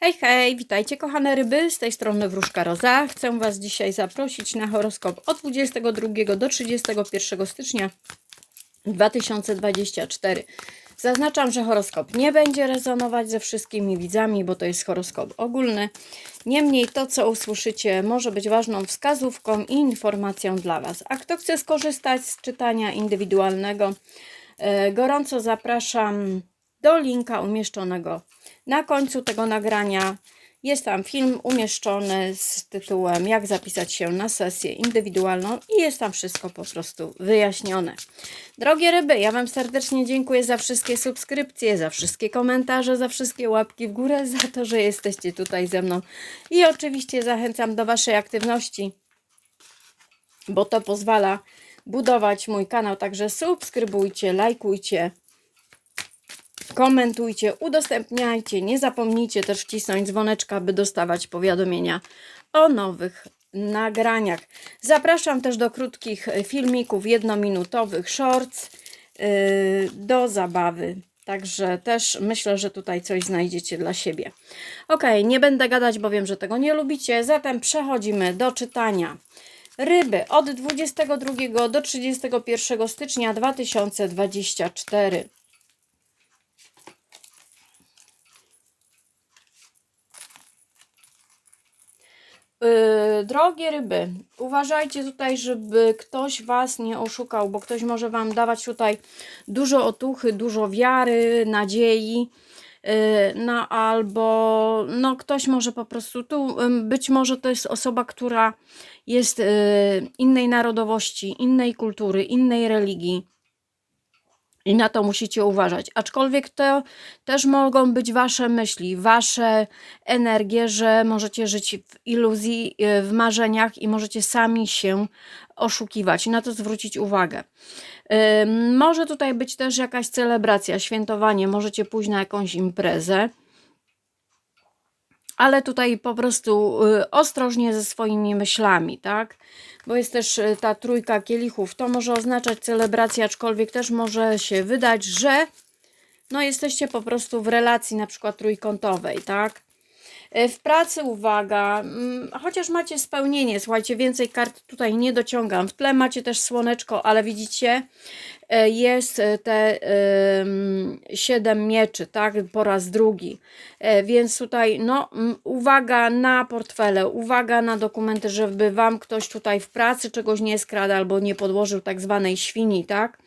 Hej, hej, witajcie kochane ryby, z tej strony Wróżka Roza. Chcę Was dzisiaj zaprosić na horoskop od 22 do 31 stycznia 2024. Zaznaczam, że horoskop nie będzie rezonować ze wszystkimi widzami, bo to jest horoskop ogólny. Niemniej to, co usłyszycie, może być ważną wskazówką i informacją dla Was. A kto chce skorzystać z czytania indywidualnego, e, gorąco zapraszam do linka umieszczonego na końcu tego nagrania. Jest tam film umieszczony z tytułem Jak zapisać się na sesję indywidualną i jest tam wszystko po prostu wyjaśnione. Drogie ryby, ja Wam serdecznie dziękuję za wszystkie subskrypcje, za wszystkie komentarze, za wszystkie łapki w górę, za to, że jesteście tutaj ze mną i oczywiście zachęcam do Waszej aktywności, bo to pozwala budować mój kanał, także subskrybujcie, lajkujcie, komentujcie, udostępniajcie. Nie zapomnijcie też wcisnąć dzwoneczka, by dostawać powiadomienia o nowych nagraniach. Zapraszam też do krótkich filmików jednominutowych, shorts, yy, do zabawy. Także też myślę, że tutaj coś znajdziecie dla siebie. Ok, nie będę gadać, bo wiem, że tego nie lubicie. Zatem przechodzimy do czytania. Ryby od 22 do 31 stycznia 2024. Yy, drogie ryby, uważajcie tutaj, żeby ktoś Was nie oszukał, bo ktoś może Wam dawać tutaj dużo otuchy, dużo wiary, nadziei. Yy, no albo no ktoś może po prostu tu, być może to jest osoba, która jest yy, innej narodowości, innej kultury, innej religii i na to musicie uważać. Aczkolwiek to też mogą być wasze myśli, wasze energie, że możecie żyć w iluzji, y, w marzeniach i możecie sami się oszukiwać. Na to zwrócić uwagę. Może tutaj być też jakaś celebracja, świętowanie, możecie pójść na jakąś imprezę ale tutaj po prostu y, ostrożnie ze swoimi myślami, tak? Bo jest też y, ta trójka kielichów. To może oznaczać celebrację, aczkolwiek też może się wydać, że no jesteście po prostu w relacji na przykład trójkątowej, tak? Y, w pracy uwaga, mm, chociaż macie spełnienie, słuchajcie, więcej kart tutaj nie dociągam. W tle macie też słoneczko, ale widzicie, E, jest e, te siedem mieczy, tak, po raz drugi. E, więc tutaj, no, uwaga na portfele, uwaga na dokumenty, żeby Wam ktoś tutaj w pracy czegoś nie skradł albo nie podłożył tak zwanej świni, tak.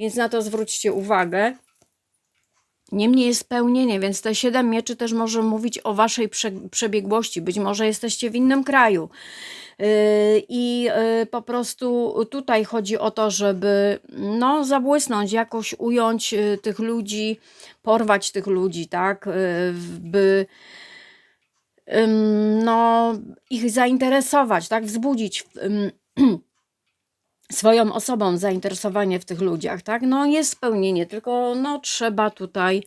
Więc na to zwróćcie uwagę. Niemniej jest spełnienie, więc te siedem mieczy też może mówić o waszej przebiegłości. Być może jesteście w innym kraju. Yy, I yy, po prostu tutaj chodzi o to, żeby no, zabłysnąć, jakoś ująć yy, tych ludzi, porwać tych ludzi, tak, by no, ich zainteresować, tak, wzbudzić swoją osobą zainteresowanie w tych ludziach, tak? No jest spełnienie, tylko no trzeba tutaj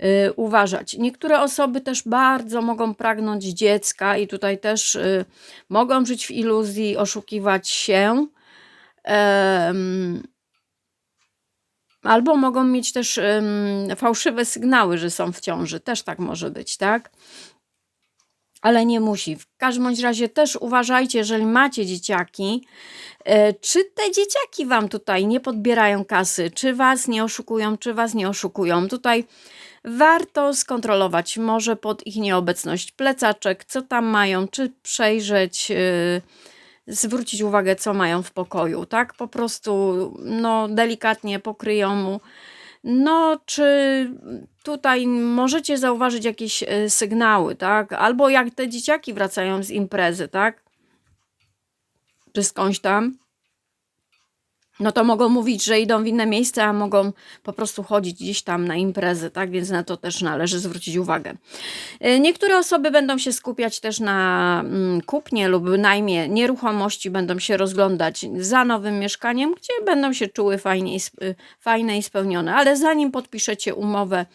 y, uważać. Niektóre osoby też bardzo mogą pragnąć dziecka i tutaj też y, mogą żyć w iluzji, oszukiwać się. albo mogą mieć też fałszywe sygnały, że są w ciąży. Też tak może być, tak? Ale nie musi. W każdym razie też uważajcie, jeżeli macie dzieciaki, e, czy te dzieciaki wam tutaj nie podbierają kasy, czy was nie oszukują, czy was nie oszukują. Tutaj warto skontrolować, może pod ich nieobecność plecaczek, co tam mają, czy przejrzeć, e, zwrócić uwagę, co mają w pokoju, tak? Po prostu no, delikatnie pokryją mu no, czy tutaj możecie zauważyć jakieś e, sygnały, tak? Albo jak te dzieciaki wracają z imprezy, tak? Czy skądś tam no to mogą mówić, że idą w inne miejsce, a mogą po prostu chodzić gdzieś tam na imprezy, tak? Więc na to też należy zwrócić uwagę. E, niektóre osoby będą się skupiać też na mm, kupnie lub najmie nieruchomości, będą się rozglądać za nowym mieszkaniem, gdzie będą się czuły fajnie, fajne i spełnione. Ale zanim podpiszecie umowę,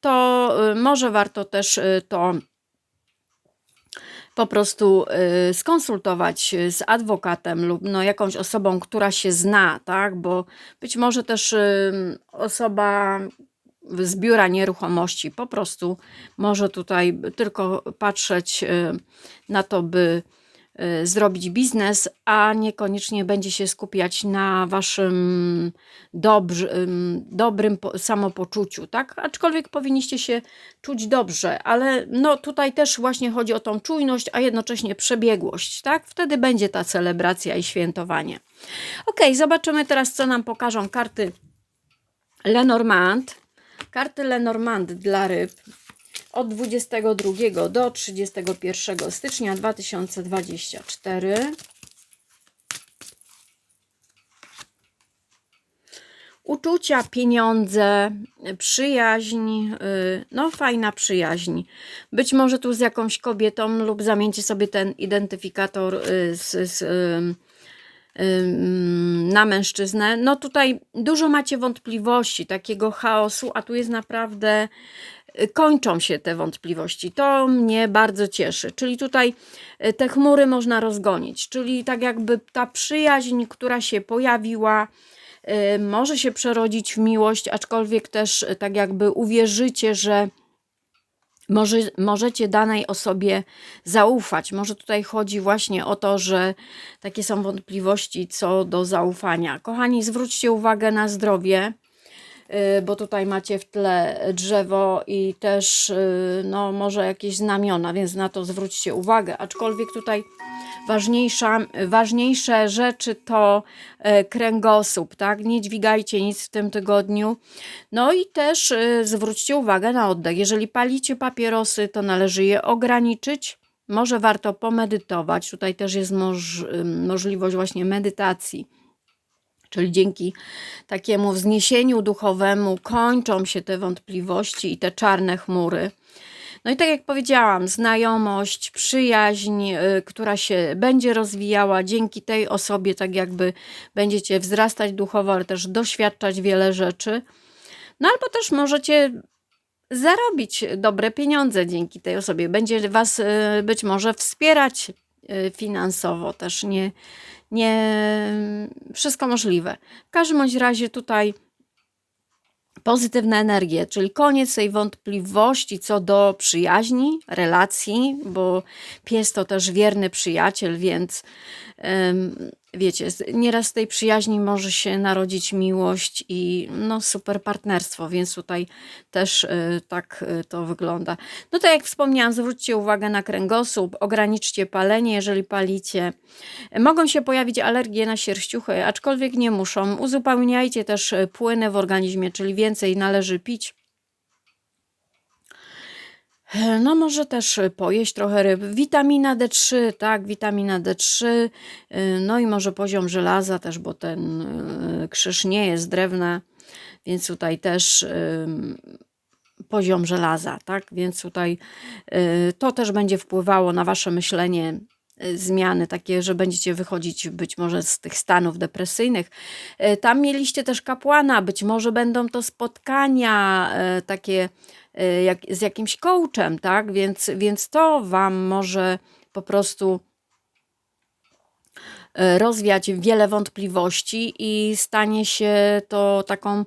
to y, może warto też y, to po prostu y, skonsultować z adwokatem lub no, jakąś osobą, która się zna, tak? Bo być może też y, osoba z biura nieruchomości. Po prostu może tutaj tylko patrzeć y, na to, by zrobić biznes, a niekoniecznie będzie się skupiać na waszym dobrzy, ym, dobrym po- samopoczuciu, tak? Aczkolwiek powinniście się czuć dobrze, ale no tutaj też właśnie chodzi o tą czujność, a jednocześnie przebiegłość, tak? Wtedy będzie ta celebracja i świętowanie. Ok, zobaczymy teraz, co nam pokażą karty Lenormand. Karty Lenormand dla ryb od 22 do 31 stycznia 2024. Uczucia, pieniądze, przyjaźń, y, no fajna przyjaźń. Być może tu z jakąś kobietą lub zamieńcie sobie ten identyfikator y, z, z, ym, na mężczyznę. No tutaj dużo macie wątpliwości, takiego chaosu, a tu jest naprawdę y, kończą się te wątpliwości. To mnie bardzo cieszy. Czyli tutaj y, te chmury można rozgonić, czyli tak jakby ta przyjaźń, która się pojawiła, y, może się przerodzić w miłość, aczkolwiek też y, tak jakby uwierzycie, że może, możecie danej osobie zaufać. Może tutaj chodzi właśnie o to, że takie są wątpliwości co do zaufania. Kochani, zwróćcie uwagę na zdrowie, y, bo tutaj macie w tle drzewo i też y, no, może jakieś znamiona, więc na to zwróćcie uwagę. Aczkolwiek tutaj ważniejsza, ważniejsze rzeczy to e, kręgosłup, tak? Nie dźwigajcie nic w tym tygodniu. No i też zwróćcie uwagę na oddech. Jeżeli palicie papierosy, to należy je ograniczyć. Może warto pomedytować. Tutaj też jest moż, możliwość właśnie medytacji. Czyli dzięki takiemu wzniesieniu duchowemu kończą się te wątpliwości i te czarne chmury. No i tak jak powiedziałam, znajomość, przyjaźń, y, która się będzie rozwijała dzięki tej osobie, tak jakby będziecie wzrastać duchowo, ale też doświadczać wiele rzeczy. No albo też możecie zarobić dobre pieniądze dzięki tej osobie. Będzie Was y, być może wspierać finansowo, też nie, nie wszystko możliwe. W każdym bądź razie tutaj pozytywne energie, czyli koniec tej wątpliwości co do przyjaźni, relacji, bo pies to też wierny przyjaciel, więc wiecie, nieraz z tej przyjaźni może się narodzić miłość i no super partnerstwo, więc tutaj też y, tak y, to wygląda. No tak jak wspomniałam, zwróćcie uwagę na kręgosłup, ograniczcie palenie, jeżeli palicie. Mogą się pojawić alergie na sierściuchy, aczkolwiek nie muszą. Uzupełniajcie też y, płyny w organizmie, czyli więcej należy pić. No, może też y, pojeść trochę ryb. Witamina D3, tak, witamina D3, y, no i może poziom żelaza też, bo ten y, krzyż nie jest drewna, więc tutaj też poziom żelaza, tak, więc tutaj to też będzie wpływało na wasze myślenie, zmiany takie, że będziecie wychodzić być może z tych stanów depresyjnych. Tam mieliście też kapłana, być może będą to spotkania takie jak, z jakimś coachem, tak? Więc, więc to Wam może po prostu y, rozwiać wiele wątpliwości i stanie się to taką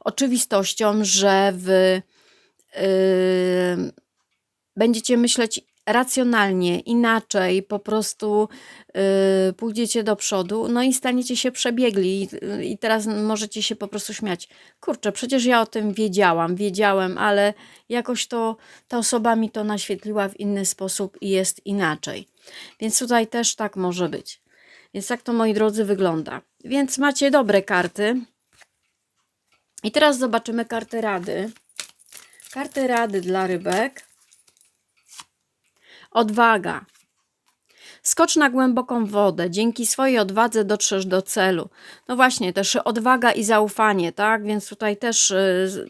oczywistością, że Wy y, będziecie myśleć racjonalnie, inaczej, po prostu y, pójdziecie do przodu, no i staniecie się przebiegli. I, I teraz możecie się po prostu śmiać. Kurczę, przecież ja o tym wiedziałam, wiedziałem, ale jakoś to ta osoba mi to naświetliła w inny sposób i jest inaczej. Więc tutaj też tak może być. Więc tak to, moi drodzy, wygląda. Więc macie dobre karty. I teraz zobaczymy karty rady. Karty rady dla rybek. Odwaga. Skocz na głęboką wodę. Dzięki swojej odwadze dotrzesz do celu. No właśnie, też odwaga i zaufanie, tak? Więc tutaj też y,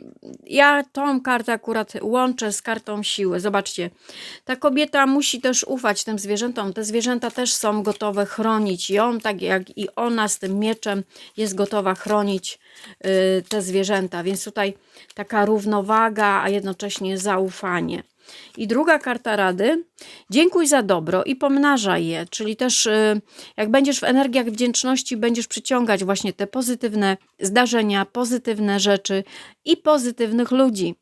ja tą kartę akurat łączę z kartą siły. Zobaczcie, ta kobieta musi też ufać tym zwierzętom. Te zwierzęta też są gotowe chronić ją, tak jak i ona z tym mieczem jest gotowa chronić y, te zwierzęta. Więc tutaj taka równowaga, a jednocześnie zaufanie. I druga karta rady, dziękuj za dobro i pomnażaj je, czyli też y, jak będziesz w energiach wdzięczności, będziesz przyciągać właśnie te pozytywne zdarzenia, pozytywne rzeczy i pozytywnych ludzi.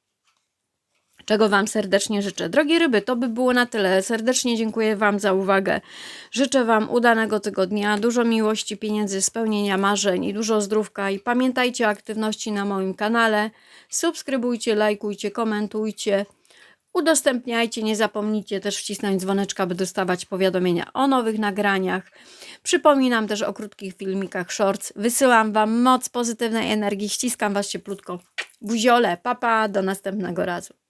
Czego Wam serdecznie życzę. Drogie ryby, to by było na tyle. Serdecznie dziękuję Wam za uwagę. Życzę Wam udanego tygodnia, dużo miłości, pieniędzy, spełnienia marzeń i dużo zdrówka. I pamiętajcie o aktywności na moim kanale. Subskrybujcie, lajkujcie, komentujcie. Udostępniajcie, nie zapomnijcie też wcisnąć dzwoneczka, by dostawać powiadomienia o nowych nagraniach. Przypominam też o krótkich filmikach shorts. Wysyłam Wam moc pozytywnej energii, ściskam Was cieplutko. Buziole, papa, do następnego razu.